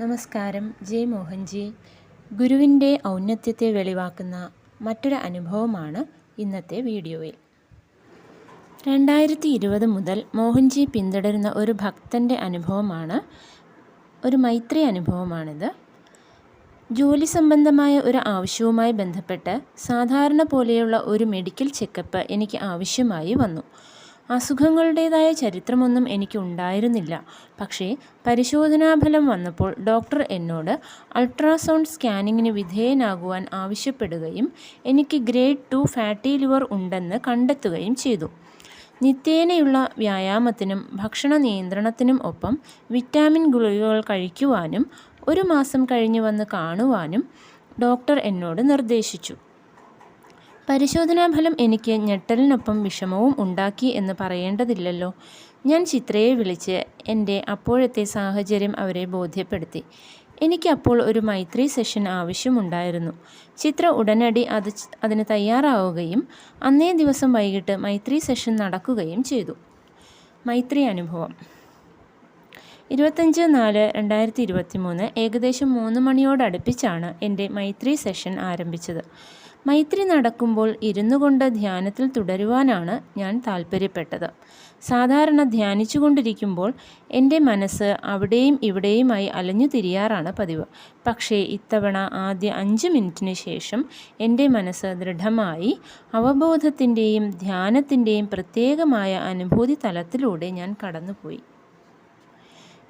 നമസ്കാരം. ജയ് മോഹൻജി. ഗുരുവിന്റെ ഔന്നത്യത്തെ വെളിവാക്കുന്ന മറ്റൊരു അനുഭവമാണ് ഇന്നത്തെ വീഡിയോയിൽ. രണ്ടായിരത്തി ഇരുപത് മുതൽ മോഹൻജി പിന്തുടരുന്ന ഒരു ഭക്തന്റെ അനുഭവമാണ് ഒരു മൈത്രി അനുഭവമാണിത്. ജോലി സംബന്ധമായ ഒരു ആവശ്യവുമായി ബന്ധപ്പെട്ട് സാധാരണ പോലെയുള്ള ഒരു മെഡിക്കൽ ചെക്കപ്പ് എനിക്ക് ആവശ്യമായി വന്നു. അസുഖങ്ങളുടേതായ ചരിത്രമൊന്നും എനിക്ക് ഉണ്ടായിരുന്നില്ല പക്ഷേ പരിശോധനാഫലം വന്നപ്പോൾ ഡോക്ടർ എന്നോട് അൾട്രാസൗണ്ട് സ്കാനിങ്ങിന് വിധേയനാകുവാൻ ആവശ്യപ്പെടുകയും എനിക്ക് ഗ്രേഡ് ടു ഫാറ്റി ലിവർ ഉണ്ടെന്ന് കണ്ടെത്തുകയും ചെയ്തു. നിത്യേനയുള്ള വ്യായാമത്തിനും ഭക്ഷണ നിയന്ത്രണത്തിനും ഒപ്പം വിറ്റാമിൻ ഗുളികകൾ കഴിക്കുവാനും ഒരു മാസം കഴിഞ്ഞ് വന്ന് കാണുവാനും ഡോക്ടർ എന്നോട് നിർദ്ദേശിച്ചു. പരിശോധനാഫലം എനിക്ക് ഞെട്ടലിനൊപ്പം വിഷമവും ഉണ്ടാക്കി എന്ന് പറയേണ്ടതില്ലല്ലോ. ഞാൻ ചിത്രയെ വിളിച്ച് എന്റെ അപ്പോഴത്തെ സാഹചര്യം അവരെ ബോധ്യപ്പെടുത്തി. എനിക്ക് അപ്പോൾ ഒരു മൈത്രി സെഷൻ ആവശ്യമുണ്ടായിരുന്നു. ചിത്ര ഉടനടി അത് അതിന് തയ്യാറാവുകയും അന്നേ ദിവസം വൈകിട്ട് മൈത്രി സെഷൻ നടക്കുകയും ചെയ്തു. മൈത്രി അനുഭവം. ഇരുപത്തഞ്ച് നാല് രണ്ടായിരത്തി ഇരുപത്തി മൂന്ന് ഏകദേശം മൂന്ന് മണിയോടടുപ്പിച്ചാണ് എന്റെ മൈത്രി സെഷൻ ആരംഭിച്ചത്. മൈത്രി നടക്കുമ്പോൾ ഇരുന്നു കൊണ്ട് ധ്യാനത്തിൽ തുടരുവാനാണ് ഞാൻ താല്പര്യപ്പെട്ടത് സാധാരണ ധ്യാനിച്ചു കൊണ്ടിരിക്കുമ്പോൾ എന്റെ മനസ്സ് അവിടെയും ഇവിടെയുമായി അലഞ്ഞു തിരിയാറാണ് പതിവ്. പക്ഷേ ഇത്തവണ ആദ്യ അഞ്ച് മിനിറ്റിന് ശേഷം എന്റെ മനസ്സ് ദൃഢമായി അവബോധത്തിന്റെയും ധ്യാനത്തിന്റെയും പ്രത്യേകമായ അനുഭൂതി തലത്തിലൂടെ ഞാൻ കടന്നുപോയി.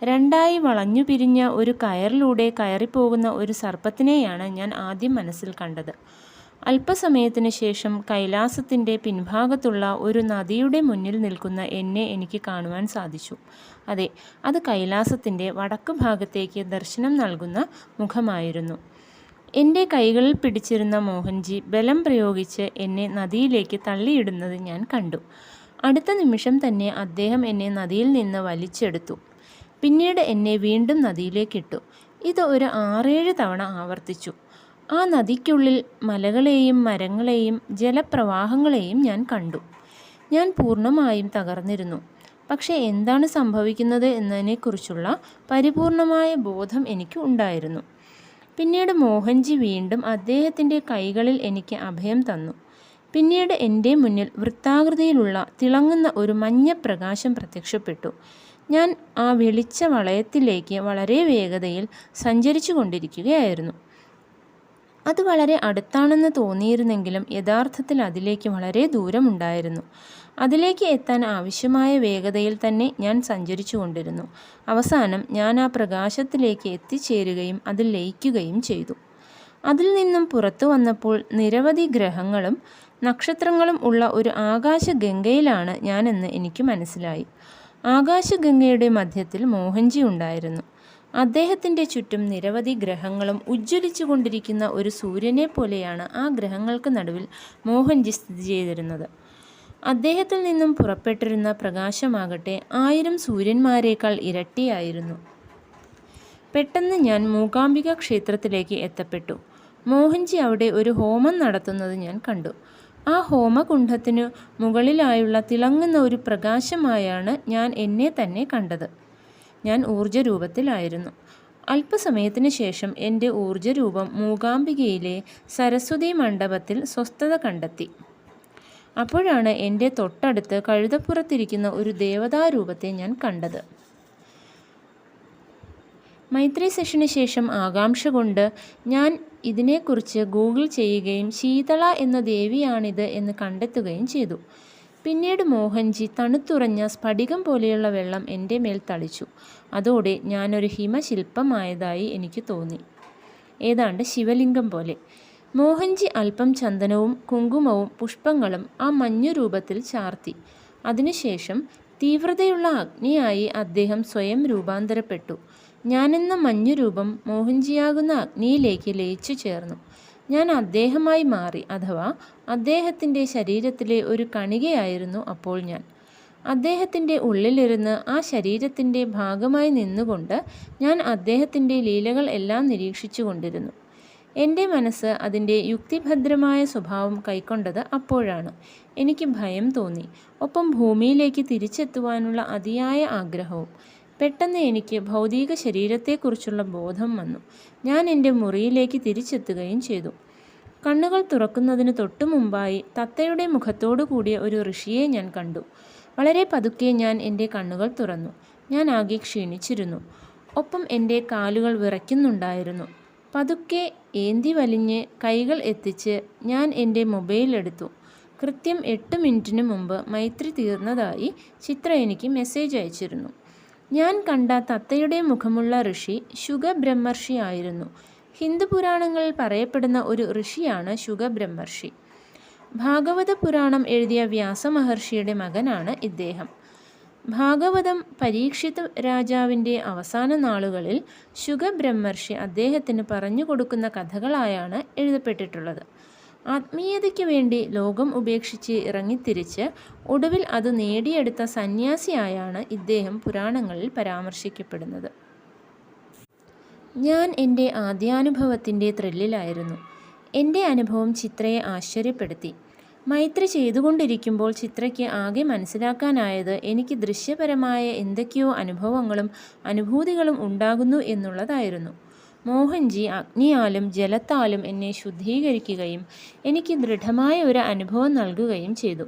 രണ്ടായി വളഞ്ഞു പിരിഞ്ഞ ഒരു കയറിലൂടെ കയറിപ്പോകുന്ന ഒരു സർപ്പത്തിനെയാണ് ഞാൻ ആദ്യം മനസ്സിൽ കണ്ടത്. അല്പസമയത്തിന് ശേഷം കൈലാസത്തിന്റെ പിൻഭാഗത്തുള്ള ഒരു നദിയുടെ മുന്നിൽ നിൽക്കുന്ന എന്നെ എനിക്ക് കാണുവാൻ സാധിച്ചു. അതെ അത് കൈലാസത്തിന്റെ വടക്ക് ഭാഗത്തേക്ക് ദർശനം നൽകുന്ന മുഖമായിരുന്നു. എന്റെ കൈകളിൽ പിടിച്ചിരുന്ന മോഹൻജി ബലം പ്രയോഗിച്ച് എന്നെ നദിയിലേക്ക് തള്ളിയിടുന്നത് ഞാൻ കണ്ടു. അടുത്ത നിമിഷം തന്നെ അദ്ദേഹം എന്നെ നദിയിൽ നിന്ന് വലിച്ചെടുത്തു. പിന്നീട് എന്നെ വീണ്ടും നദിയിലേക്കിട്ടു. ഇത് ഒരു ആറേഴ് തവണ ആവർത്തിച്ചു. ആ നദിക്കുള്ളിൽ മലകളെയും മരങ്ങളെയും ജലപ്രവാഹങ്ങളെയും ഞാൻ കണ്ടു. ഞാൻ പൂർണമായും തകർന്നിരുന്നു. പക്ഷേ എന്താണ് സംഭവിക്കുന്നത് എന്നതിനെക്കുറിച്ചുള്ള പരിപൂർണമായ ബോധം എനിക്ക് ഉണ്ടായിരുന്നു. പിന്നീട് മോഹൻജി വീണ്ടും അദ്ദേഹത്തിന്റെ കൈകളിൽ എനിക്ക് അഭയം തന്നു. പിന്നീട് എന്റെ മുന്നിൽ വൃത്താകൃതിയിലുള്ള തിളങ്ങുന്ന ഒരു മഞ്ഞ പ്രകാശം പ്രത്യക്ഷപ്പെട്ടു. ഞാൻ ആ വെളിച്ച വളയത്തിലേക്ക് വളരെ വേഗതയിൽ സഞ്ചരിച്ചു കൊണ്ടിരിക്കുകയായിരുന്നു. അത് വളരെ അടുത്താണെന്ന് തോന്നിയിരുന്നെങ്കിലും യഥാർത്ഥത്തിൽ അതിലേക്ക് വളരെ ദൂരമുണ്ടായിരുന്നു. അതിലേക്ക് എത്താൻ ആവശ്യമായ വേഗതയിൽ തന്നെ ഞാൻ സഞ്ചരിച്ചു കൊണ്ടിരുന്നു. അവസാനം ഞാൻ ആ പ്രകാശത്തിലേക്ക് എത്തിച്ചേരുകയും അതിൽ ലയിക്കുകയും ചെയ്തു. അതിൽ നിന്നും പുറത്തു വന്നപ്പോൾ നിരവധി ഗ്രഹങ്ങളും നക്ഷത്രങ്ങളും ഉള്ള ഒരു ആകാശഗംഗയിലാണ് ഞാനെന്ന് എനിക്ക് മനസ്സിലായി. ആകാശഗംഗയുടെ മധ്യത്തിൽ മോഹൻജി ഉണ്ടായിരുന്നു. അദ്ദേഹത്തിന്റെ ചുറ്റും നിരവധി ഗ്രഹങ്ങളും ഉജ്ജ്വലിച്ചു കൊണ്ടിരിക്കുന്ന ഒരു സൂര്യനെ പോലെയാണ് ആ ഗ്രഹങ്ങൾക്ക് നടുവിൽ മോഹൻജി സ്ഥിതി ചെയ്തിരുന്നത്. അദ്ദേഹത്തിൽ നിന്നും പുറപ്പെട്ടിരുന്ന പ്രകാശമാകട്ടെ ആയിരം സൂര്യന്മാരെക്കാൾ ഇരട്ടിയായിരുന്നു. പെട്ടെന്ന് ഞാൻ മൂകാംബിക ക്ഷേത്രത്തിലേക്ക് എത്തപ്പെട്ടു. മോഹൻജി അവിടെ ഒരു ഹോമം നടത്തുന്നത് ഞാൻ കണ്ടു. ആ ഹോമകുണ്ഠത്തിനു മുകളിലായുള്ള തിളങ്ങുന്ന ഒരു പ്രകാശമായാണ് ഞാൻ എന്നെ തന്നെ കണ്ടത്. ഞാൻ ഊർജരൂപത്തിലായിരുന്നു അല്പസമയത്തിന് ശേഷം എന്റെ ഊർജരൂപം മൂകാംബികയിലെ സരസ്വതി മണ്ഡപത്തിൽ സ്വസ്ഥത കണ്ടെത്തി. അപ്പോഴാണ് എന്റെ തൊട്ടടുത്ത് കഴുതപ്പുറത്തിരിക്കുന്ന ഒരു ദേവതാരൂപത്തെ ഞാൻ കണ്ടത്. മൈത്രി സെഷന് ശേഷം ആകാംക്ഷ കൊണ്ട് ഞാൻ ഇതിനെക്കുറിച്ച് ഗൂഗിൾ ചെയ്യുകയും ശീതള എന്ന ദേവിയാണിത് എന്ന് കണ്ടെത്തുകയും ചെയ്തു. പിന്നീട് മോഹൻജി തണുത്തുറഞ്ഞ സ്ഫടികം പോലെയുള്ള വെള്ളം എന്റെ മേൽ തളിച്ചു. അതോടെ ഞാനൊരു ഹിമശില്പമായതായി എനിക്ക് തോന്നി. ഏതാണ്ട് ശിവലിംഗം പോലെ. മോഹൻജി അല്പം ചന്ദനവും കുങ്കുമവും പുഷ്പങ്ങളും ആ മഞ്ഞു രൂപത്തിൽ ചാർത്തി. അതിനുശേഷം തീവ്രതയുള്ള അഗ്നിയായി അദ്ദേഹം സ്വയം രൂപാന്തരപ്പെട്ടു. ഞാനെന്ന മഞ്ഞുരൂപം മോഹൻജിയാകുന്ന അഗ്നിയിലേക്ക് ലയിച്ചു ചേർന്നു. ഞാൻ അദ്ദേഹമായി മാറി അഥവാ അദ്ദേഹത്തിന്റെ ശരീരത്തിലെ ഒരു കണികയായിരുന്നു അപ്പോൾ ഞാൻ. അദ്ദേഹത്തിന്റെ ഉള്ളിലിരുന്ന് ആ ശരീരത്തിന്റെ ഭാഗമായി നിന്നുകൊണ്ട് ഞാൻ അദ്ദേഹത്തിന്റെ ലീലകൾ എല്ലാം നിരീക്ഷിച്ചു കൊണ്ടിരുന്നു. എന്റെ മനസ്സ് അതിന്റെ യുക്തിഭദ്രമായ സ്വഭാവം കൈക്കൊണ്ടത് അപ്പോഴാണ്. എനിക്ക് ഭയം തോന്നി. ഒപ്പം ഭൂമിയിലേക്ക് തിരിച്ചെത്തുവാനുള്ള അതിയായ ആഗ്രഹവും. പെട്ടെന്ന് എനിക്ക് ഭൗതിക ശരീരത്തെക്കുറിച്ചുള്ള ബോധം വന്നു. ഞാൻ എന്റെ മുറിയിലേക്ക് തിരിച്ചെത്തുകയും ചെയ്തു. കണ്ണുകൾ തുറക്കുന്നതിന് തൊട്ടു മുമ്പായി തത്തയുടെ മുഖത്തോടു കൂടിയ ഒരു ഋഷിയെ ഞാൻ കണ്ടു. വളരെ പതുക്കെ ഞാൻ എന്റെ കണ്ണുകൾ തുറന്നു. ഞാൻ ആകെ ക്ഷീണിച്ചിരുന്നു. ഒപ്പം എന്റെ കാലുകൾ വിറയ്ക്കുന്നുണ്ടായിരുന്നു. പതുക്കെ ഏന്തി വലിഞ്ഞ് കൈകൾ എത്തിച്ച് ഞാൻ എന്റെ മൊബൈൽ എടുത്തു. കൃത്യം എട്ട് മിനിറ്റിന് മുമ്പ് മൈത്രി തീർന്നതായി ചിത്ര എനിക്ക് മെസ്സേജ് അയച്ചിരുന്നു. ഞാൻ കണ്ട തത്തയുടെ മുഖമുള്ള ഋഷി ശുഗബ്രഹ്മർഷി ആയിരുന്നു. ഹിന്ദു പുരാണങ്ങളിൽ പറയപ്പെടുന്ന ഒരു ഋഷിയാണ് ശുഗബ്രഹ്മർഷി. ഭാഗവത പുരാണം എഴുതിയ വ്യാസമഹർഷിയുടെ മകനാണ് ഇദ്ദേഹം. ഭാഗവതം പരീക്ഷിത രാജാവിന്റെ അവസാന നാളുകളിൽ ശുഗബ്രഹ്മർഷി അദ്ദേഹത്തിന് പറഞ്ഞു കൊടുക്കുന്ന കഥകളായാണ് എഴുതപ്പെട്ടിട്ടുള്ളത്. ആത്മീയതയ്ക്ക് വേണ്ടി ലോകം ഉപേക്ഷിച്ച് ഇറങ്ങിത്തിരിച്ച് ഒടുവിൽ അത് നേടിയെടുത്ത സന്യാസിയായാണ് ഇദ്ദേഹം പുരാണങ്ങളിൽ പരാമർശിക്കപ്പെടുന്നത്. ഞാൻ എന്റെ ആദ്യാനുഭവത്തിന്റെ ത്രില്ലിലായിരുന്നു. എന്റെ അനുഭവം ചിത്രയെ ആശ്ചര്യപ്പെടുത്തി. മൈത്രി ചെയ്തുകൊണ്ടിരിക്കുമ്പോൾ ചിത്രയ്ക്ക് ആകെ മനസ്സിലാക്കാനായത് എനിക്ക് ദൃശ്യപരമായ എന്തൊക്കെയോ അനുഭവങ്ങളും അനുഭൂതികളും ഉണ്ടാകുന്നു എന്നുള്ളതായിരുന്നു. മോഹൻജി അഗ്നിയാലും ജലത്താലും എന്നെ ശുദ്ധീകരിക്കുകയും എനിക്ക് ദൃഢമായ ഒരു അനുഭവം നൽകുകയും ചെയ്തു.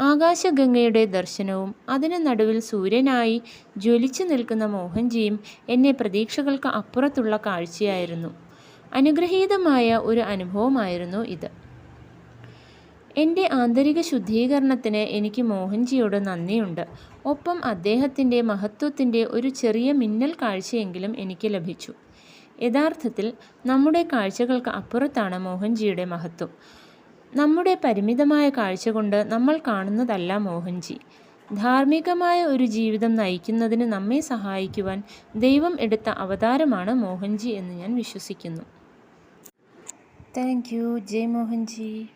ആകാശഗംഗയുടെ ദർശനവും അതിന് നടുവിൽ സൂര്യനായി ജ്വലിച്ചു നിൽക്കുന്ന മോഹൻജിയും എന്നെ പ്രതീക്ഷകൾക്ക് അപ്പുറത്തുള്ള കാഴ്ചയായിരുന്നു. അനുഗ്രഹീതമായ ഒരു അനുഭവമായിരുന്നു ഇത്. എന്റെ ആന്തരിക ശുദ്ധീകരണത്തിന് എനിക്ക് മോഹൻജിയോട് നന്ദിയുണ്ട്. ഒപ്പം അദ്ദേഹത്തിന്റെ മഹത്വത്തിന്റെ ഒരു ചെറിയ മിന്നൽ കാഴ്ചയെങ്കിലും എനിക്ക് ലഭിച്ചു. യഥാർത്ഥത്തിൽ നമ്മുടെ കാഴ്ചകൾക്ക് അപ്പുറത്താണ് മോഹൻജിയുടെ മഹത്വം. നമ്മുടെ പരിമിതമായ കാഴ്ച കൊണ്ട് നമ്മൾ കാണുന്നതല്ല മോഹൻജി. ധാർമ്മികമായ ഒരു ജീവിതം നയിക്കുന്നതിന് നമ്മെ സഹായിക്കുവാൻ ദൈവം എടുത്ത അവതാരമാണ് മോഹൻജി എന്ന് ഞാൻ വിശ്വസിക്കുന്നു. Thank you. ജയ് മോഹൻജി.